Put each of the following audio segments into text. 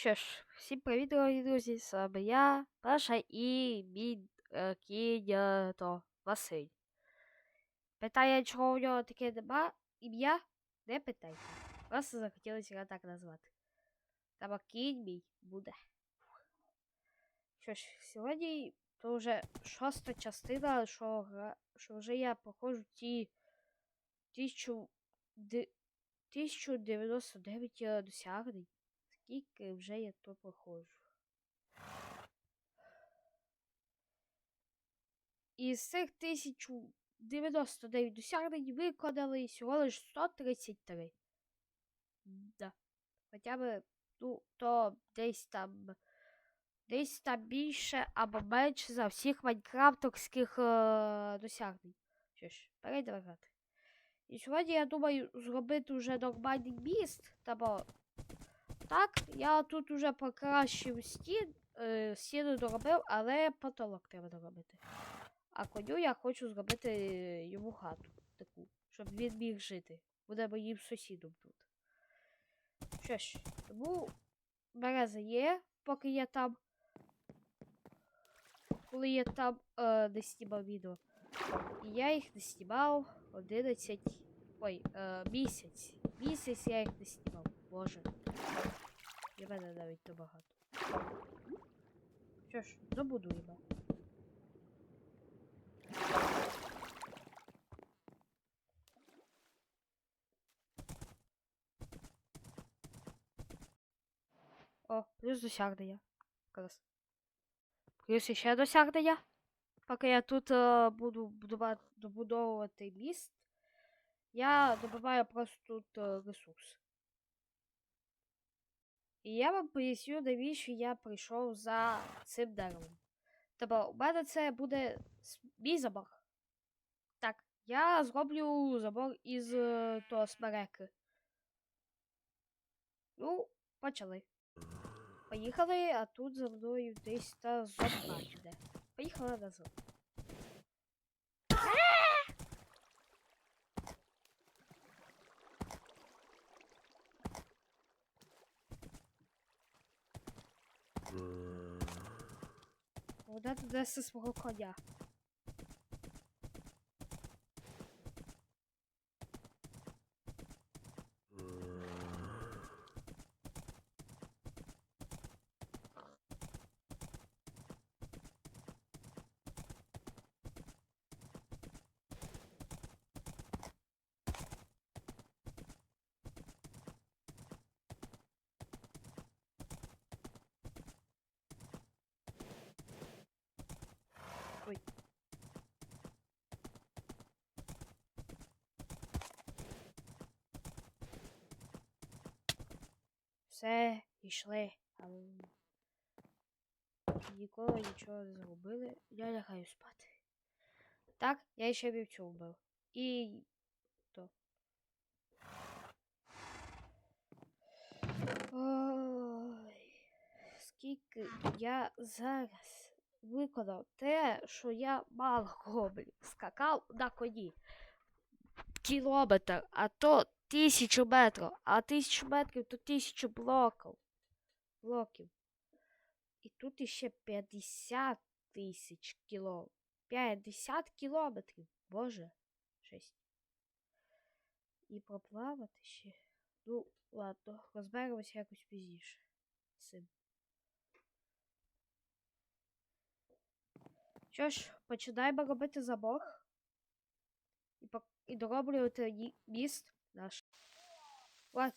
Що ж, всім привіт, дорогі друзі, з вами я, Паша і мій е, кінь то Василь. Питає, чого у нього таке нема ім'я? Не питайте. Просто захотілося його так назвати. Та кінь мій буде. Що ж, сьогодні то вже шоста частина, що, що вже я проходжу ті тисячу, де- 1099 е, досягнень. Скільки вже я то проходжу. Із цих 1099 досягнень виконали всього лиш 133. Да. Хоча б, ну, то десь там. Десь там більше або менше за всіх майнкрафтовських е, досягнень. Що ж, перейдемо. І сьогодні я думаю зробити вже нормальний міст, та бо так, я тут уже покращив стін, е, стіну доробив, але потолок треба доробити. А коню я хочу зробити е, йому хату таку, щоб він міг жити. Буде моїм сусідом тут. Що ж, тому береза є, поки я там. Коли я там е, не знімав відео. І я їх не знімав 11. Ой, е, місяць. Місяць я їх не знімав. Боже. Для мене навіть то багато. Що ж, добудуємо. О, плюс досягнення. Якраз. Плюс ще досягнення. Поки я тут е, буду будувати, добудовувати міст, я добиваю просто тут е, ресурс. Я вам поясню, навіщо я прийшов за цим деревом. Тобто, у мене це буде мій забор. Так, я зроблю забор із е, того смереки. Ну, почали. Поїхали, а тут за мною десь та зомба йде. Поїхали назад. Вона тут несе свого коня. Ой. Все, йшли. Ніколи нічого не зробили. Я лягаю спати. Так, я ще вівцю вбив. І то. Ой, скільки я зараз виконав те, що я мало роблю. Скакав на коні. Кілометр, а то тисячу метрів, а тисячу метрів то тисячу блоків. Блоків. І тут іще 50 тисяч кіло. 50 кілометрів. Боже. Жесть. І проплавати ще. Ну, ладно, розберемося якось пізніше. цим. Що ж, починаємо робити забор. І, пок- і дороблювати міст наш. От.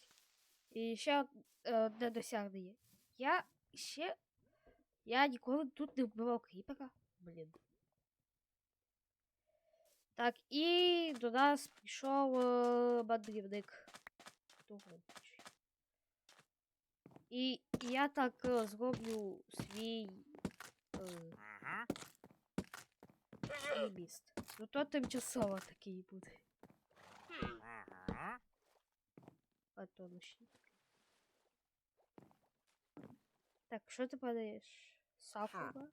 І ще е, одне досягнення. Я ще. Я ніколи тут не вбивав кріпера. Блін. Так, і до нас прийшов е, мандрівник. І я так е, зроблю свій. Е, свій міст. Ну то тимчасово такий буде. А то. Так, що ти подаєш? Сафова?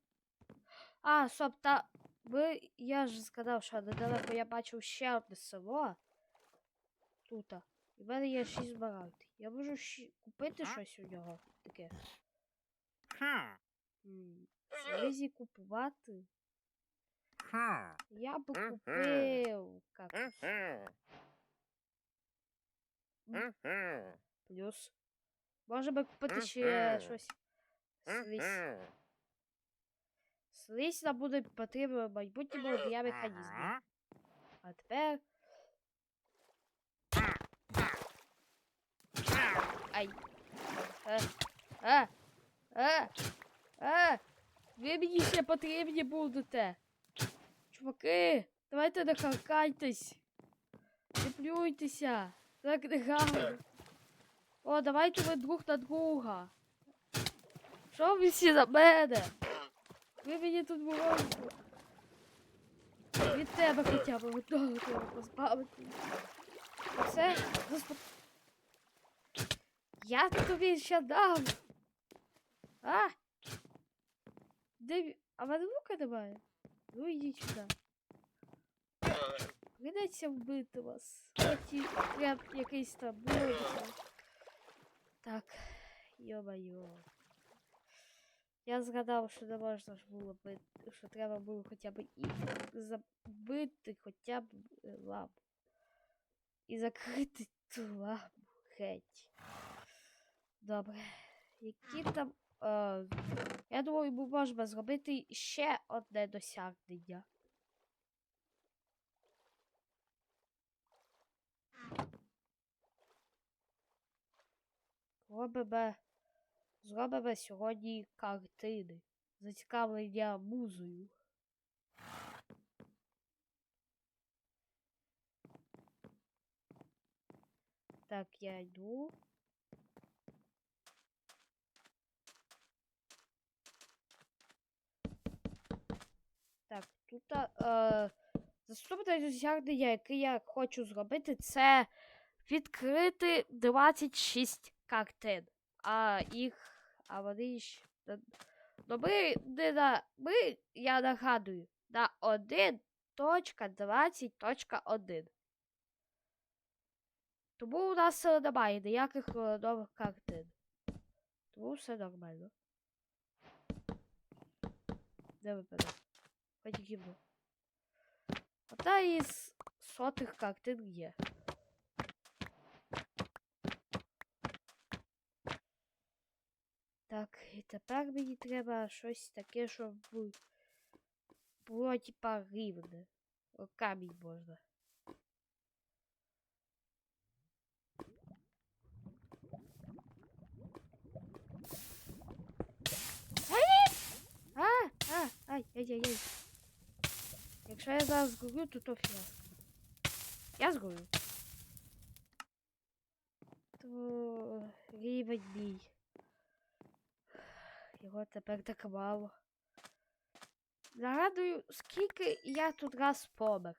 А, стоп, та ви. Я ж сказав, що недалеко я бачив ще одне село. Тута. І в мене є 6 барантів. Я можу ще купити щось у нього. таке? Слизі купувати? Я би Мгм. купив. Как? Плюс. Може би купити ще щось. Слизь. Слизь нам буде потрібно в майбутньому для механізмів. А тепер. Ай. Е, е, е, е. Ви мені ще потрібні будете. Чуваки, давайте не харкайтесь. Не плюйтеся. Так не гарно. О, давайте ви друг на друга. Що ви всі за мене? Ви мені тут ворожите. Від тебе хоча б одного треба позбавити. Все, заспок... Я тобі ще дам. А? Де... А мене лука немає? Ну ідіть сюди. Придеться вбити вас. Хоті прям якийсь там монстр. Так, йо-майо. Я згадав, що не можна ж було бити, що треба було хоча б і забити хоча б е, лапу. І закрити ту лапу геть. Добре. Які там. Е, я думаю, ми можемо зробити ще одне досягнення. Робимо, зробимо сьогодні картини. Зацікавлення музою. Так, я йду. Так, тут е, заступне досягнення, яке я хочу зробити, це відкрити 26 картин. А їх. А вони ж. Ну ми не на. Ми, я нагадую, на 1.20.1. Тому у нас немає ніяких е, нових картин. Тому все нормально. Де випаде? Хоч гімну. Одна із сотих картин є. Так, і тепер мені треба щось таке, щоб було типа рівне. О, камінь можна. Ай! А, а, ай, ай, ай, ай. Якщо я зараз згорю, то то фіаско. Я згорю. То рівень мій. Його тепер так мало. Нагадую, скільки я тут раз помер.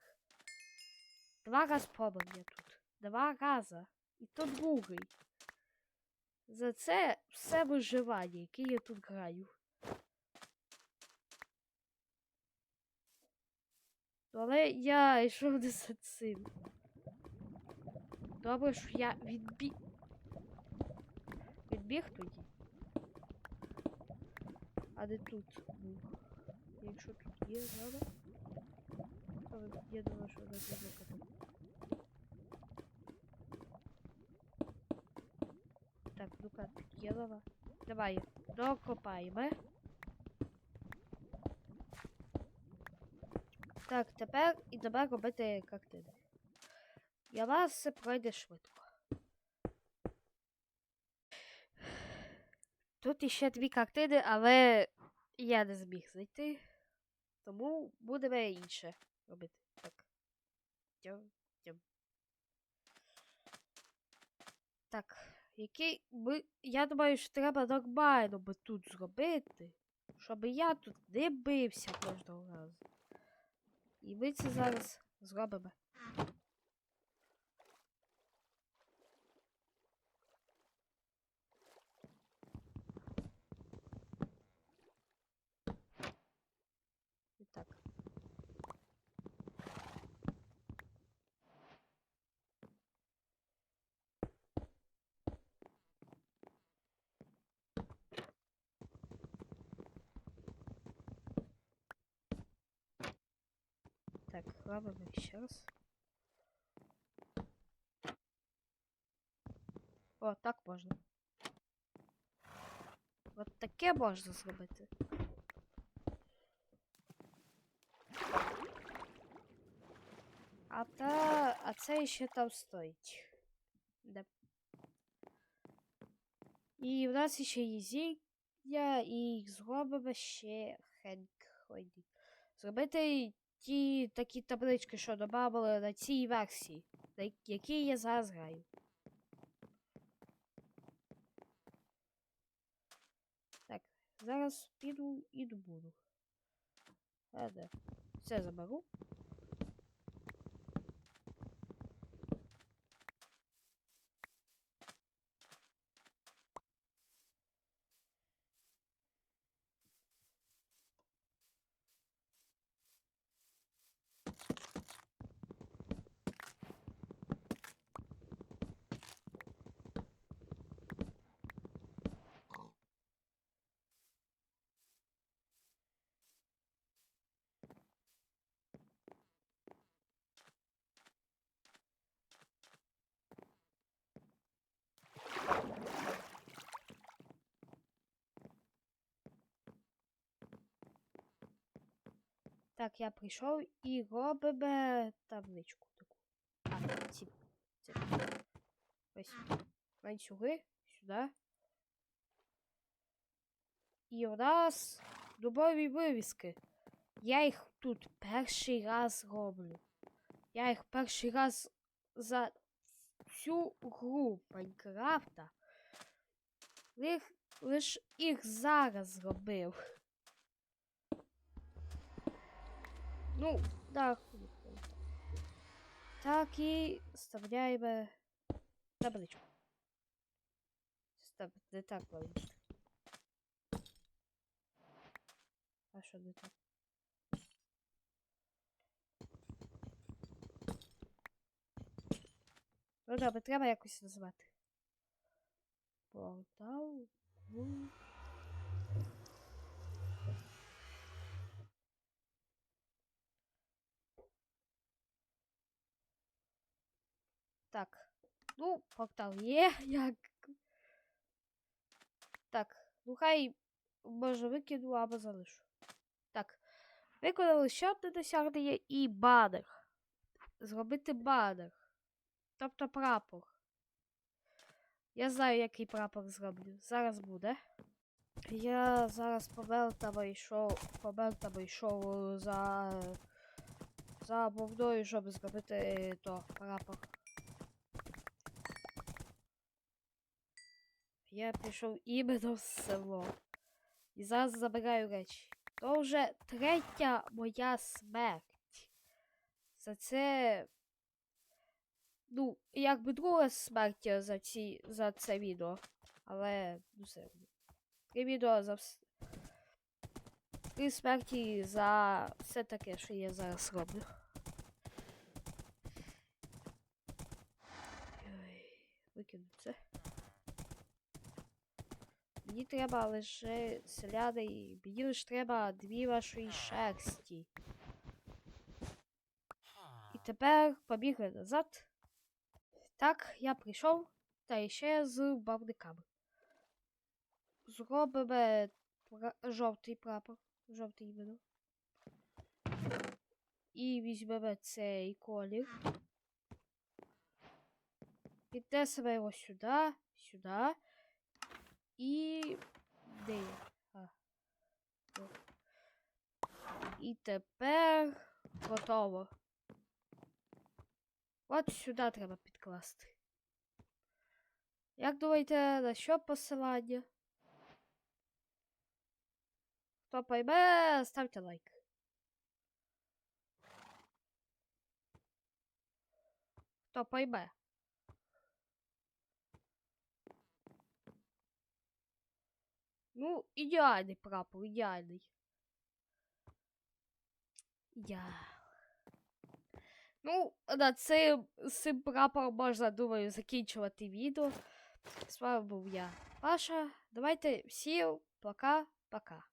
Два раз помер я тут. Два рази. І то другий. За це все виживання, яке я тут граю. Але я йшов не за цим. Добре, що я відбіг. Відбіг тоді. А де тут? Якщо тут є, треба. Але я думаю, що там. Так, ну-ка, є лава. Давай, докопаємо. Так, тепер і тепер робити картини. Я вас пройде швидко. Тут іще дві картини, але я не зміг знайти. Тому будемо інше робити. Так. Тьом, тьом. Так, який ми. Я думаю, що треба нормально би тут зробити, щоб я тут не бився кожного разу. І ми це зараз зробимо. І так. Так, ще раз. О, так можна. От таке можна зробити. А та. А це ще там стоїть. Да. І в нас ще є зілля, і зробимо ще хенк. Зробити ті такі таблички, що додавали на цій версії, на я- зараз граю. Так, зараз піду і добуду. Все де? Це заберу. Так, я прийшов і робимо табличку таку. А, ці, ці. Ось. Ланцюги сюди. І у нас дубові вивіски. Я їх тут перший раз роблю. Я їх перший раз за всю гру Майнкрафта. Лиш, лиш їх зараз зробив. Ну, да, хуй. Так і вставляємо табличку. Стоп, не так ловить. А що не так? Ну добре, треба якось назвати. Портал. Так. Ну, портал є, як. Так, ну хай може викину або залишу. Так. Виконали ще одне досягнення і банер. Зробити банер. Тобто прапор. Я знаю, який прапор зроблю. Зараз буде. Я зараз по йшов. По Мелтамо йшов за. За бовдою, щоб зробити то прапор. Я пішов іменно в село. І зараз забираю речі. То вже третя моя смерть. За це. Ну, якби друга смерть за, ці, за це відео. Але ну все. Три відео за вс... Три смерті за все таке, що я зараз роблю. Викину це. Мені треба лише селяни, і мені лише треба дві вашої шерсті. І тепер побігли назад. Так, я прийшов, та ще з бавниками. Зробимо пра- жовтий прапор. Жовтий іменно. І візьмемо цей колір. Піднесемо його сюди, сюди. І. Де я? А. І тепер готово. От сюди треба підкласти. Як думаєте, на що посилання? Хто пойме, ставте лайк. Хто пойме. Ну, ідеальний прапор, ідеальний. Я. Ну, на цим, цим прапором можна, думаю, закінчувати відео. З вами був я, Паша. Давайте всім пока-пока.